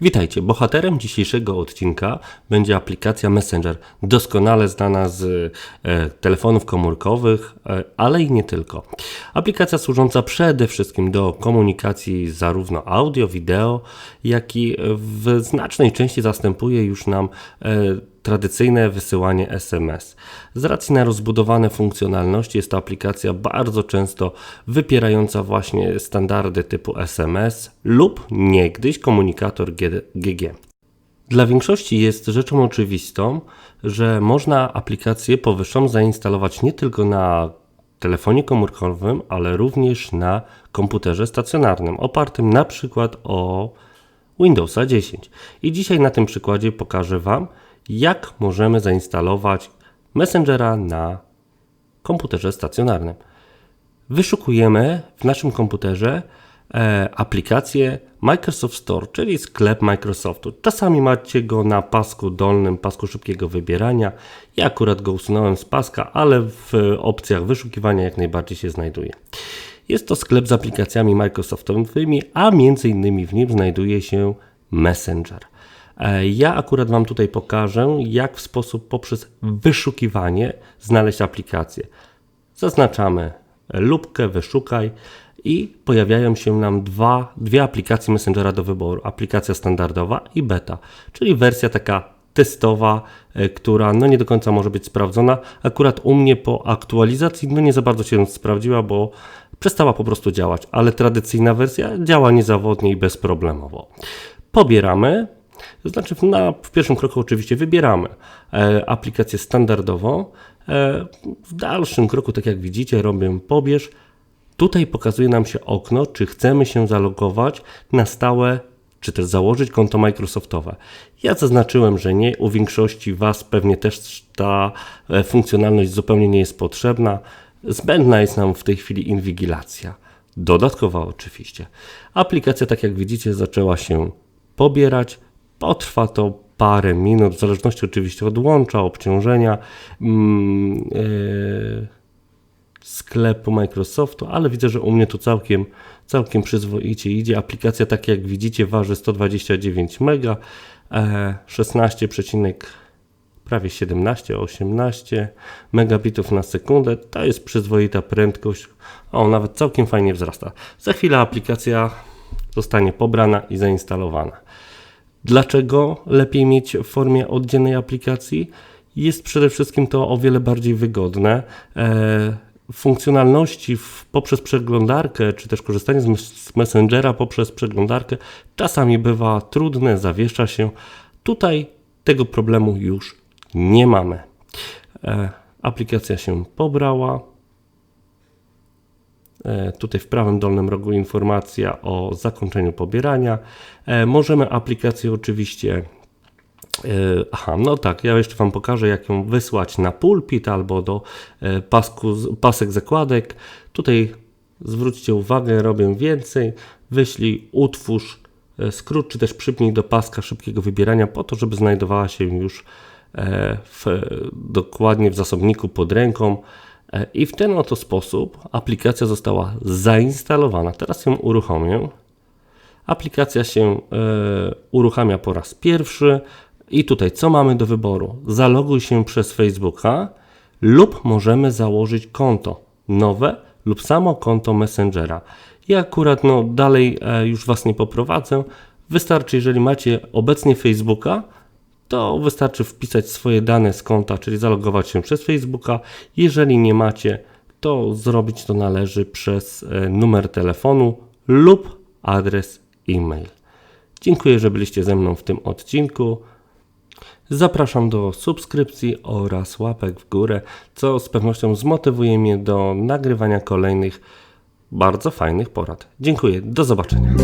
Witajcie. Bohaterem dzisiejszego odcinka będzie aplikacja Messenger, doskonale znana z e, telefonów komórkowych, e, ale i nie tylko. Aplikacja służąca przede wszystkim do komunikacji zarówno audio, wideo, jak i w znacznej części zastępuje już nam e, tradycyjne wysyłanie SMS. Z racji na rozbudowane funkcjonalności jest to aplikacja bardzo często wypierająca właśnie standardy typu SMS lub niegdyś komunikator GG. Dla większości jest rzeczą oczywistą, że można aplikację powyższą zainstalować nie tylko na telefonie komórkowym, ale również na komputerze stacjonarnym, opartym na przykład o Windowsa 10. I dzisiaj na tym przykładzie pokażę Wam, jak możemy zainstalować Messengera na komputerze stacjonarnym. Wyszukujemy w naszym komputerze e, aplikację Microsoft Store, czyli sklep Microsoftu. Czasami macie go na pasku dolnym, pasku szybkiego wybierania. Ja akurat go usunąłem z paska, ale w opcjach wyszukiwania jak najbardziej się znajduje. Jest to sklep z aplikacjami Microsoftowymi, a między innymi w nim znajduje się Messenger. E, ja akurat Wam tutaj pokażę, jak w sposób poprzez wyszukiwanie znaleźć aplikację. Zaznaczamy lubkę, wyszukaj i pojawiają się nam dwa, dwie aplikacje Messengera do wyboru. Aplikacja standardowa i beta, czyli wersja taka testowa, e, która no nie do końca może być sprawdzona. Akurat u mnie po aktualizacji no nie za bardzo się sprawdziła, bo przestała po prostu działać, ale tradycyjna wersja działa niezawodnie i bezproblemowo. Pobieramy, to znaczy na, w pierwszym kroku oczywiście wybieramy e, aplikację standardową. E, w dalszym kroku, tak jak widzicie, robię pobierz. Tutaj pokazuje nam się okno, czy chcemy się zalogować na stałe, czy też założyć konto Microsoftowe. Ja zaznaczyłem, że nie. U większości Was pewnie też ta e, funkcjonalność zupełnie nie jest potrzebna. Zbędna jest nam w tej chwili inwigilacja. Dodatkowa oczywiście. Aplikacja, tak jak widzicie, zaczęła się pobierać. Potrwa to parę minut, w zależności oczywiście od łącza, obciążenia yy, sklepu Microsoftu, ale widzę, że u mnie to całkiem, całkiem przyzwoicie idzie. Aplikacja, tak jak widzicie, waży 129 MB, 16, prawie 17, 18 megabitów na sekundę. To jest przyzwoita prędkość. O, nawet całkiem fajnie wzrasta. Za chwilę aplikacja zostanie pobrana i zainstalowana. Dlaczego lepiej mieć w formie oddzielnej aplikacji? Jest przede wszystkim to o wiele bardziej wygodne. E, funkcjonalności poprzez przeglądarkę, czy też korzystanie z, z Messengera poprzez przeglądarkę czasami bywa trudne, zawiesza się. Tutaj tego problemu już nie mamy. E, aplikacja się pobrała. E, tutaj w prawym dolnym rogu informacja o zakończeniu pobierania. E, możemy aplikację oczywiście e, Aha, no tak, ja jeszcze Wam pokażę, jak ją wysłać na pulpit albo do pasku, pasek zakładek. Tutaj zwróćcie uwagę, robię więcej. Wyślij, utwórz skrót, czy też przypnij do paska szybkiego wybierania po to, żeby znajdowała się już w, dokładnie w zasobniku pod ręką. I w ten oto sposób aplikacja została zainstalowana. Teraz ją uruchomię. Aplikacja się e, uruchamia po raz pierwszy. I tutaj co mamy do wyboru? Zaloguj się przez Facebooka lub możemy założyć konto nowe lub samo konto Messengera. Ja akurat no, dalej e, już Was nie poprowadzę. Wystarczy, jeżeli macie obecnie Facebooka, to wystarczy wpisać swoje dane z konta, czyli zalogować się przez Facebooka. Jeżeli nie macie, to zrobić to należy przez e, numer telefonu lub adres e-mail. Dziękuję, że byliście ze mną w tym odcinku. Zapraszam do subskrypcji oraz łapek w górę, co z pewnością zmotywuje mnie do nagrywania kolejnych bardzo fajnych porad. Dziękuję, do zobaczenia.